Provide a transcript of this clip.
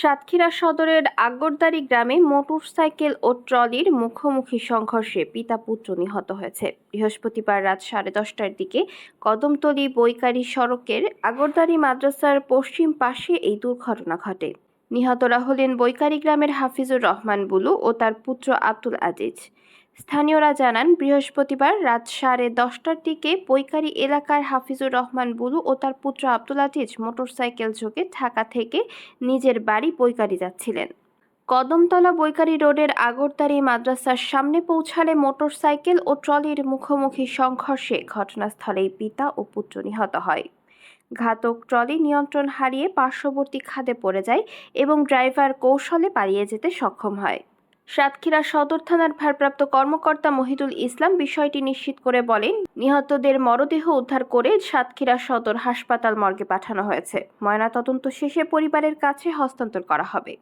সাতক্ষীরা সদরের আগরদারি গ্রামে মোটরসাইকেল ও ট্রলির মুখোমুখি সংঘর্ষে পিতা পুত্র নিহত হয়েছে। বৃহস্পতিবার রাত সাড়ে দশটার দিকে কদমতলি বৈকারী সড়কের আগরদারি মাদ্রাসার পশ্চিম পাশে এই দুর্ঘটনা ঘটে। নিহতরা হলেন বৈকারী গ্রামের হাফিজুর রহমান বুলু ও তার পুত্র আব্দুল আজিজ। স্থানীয়রা জানান, বৃহস্পতিবার রাত সাড়ে দশটার দিকে বৈকারী এলাকার হাফিজুর রহমান বুলু ও তার পুত্র আব্দুল আজিজ মোটরসাইকেল যোগে ঢাকা থেকে নিজের বাড়ি বৈকারি যাচ্ছিলেন। কদমতলা বৈকারি রোডের আগরদারি মাদ্রাসার সামনে পৌঁছালে মোটরসাইকেল ও ট্রলির মুখোমুখি সংঘর্ষে ঘটনাস্থলেই পিতা ও পুত্র নিহত হয়। ঘাতক ট্রলি নিয়ন্ত্রণ হারিয়ে পার্শ্ববর্তী খাদে পড়ে যায় এবং ড্রাইভার কৌশলে পালিয়ে যেতে সক্ষম হয়। সাতক্ষীরা সদর থানার ভারপ্রাপ্ত কর্মকর্তা মহিদুল ইসলাম বিষয়টি নিশ্চিত করে বলেন, নিহতদের মরদেহ উদ্ধার করে সাতক্ষীরা সদর হাসপাতাল মর্গে পাঠানো হয়েছে। ময়নাতদন্ত শেষে পরিবারের কাছে হস্তান্তর করা হবে।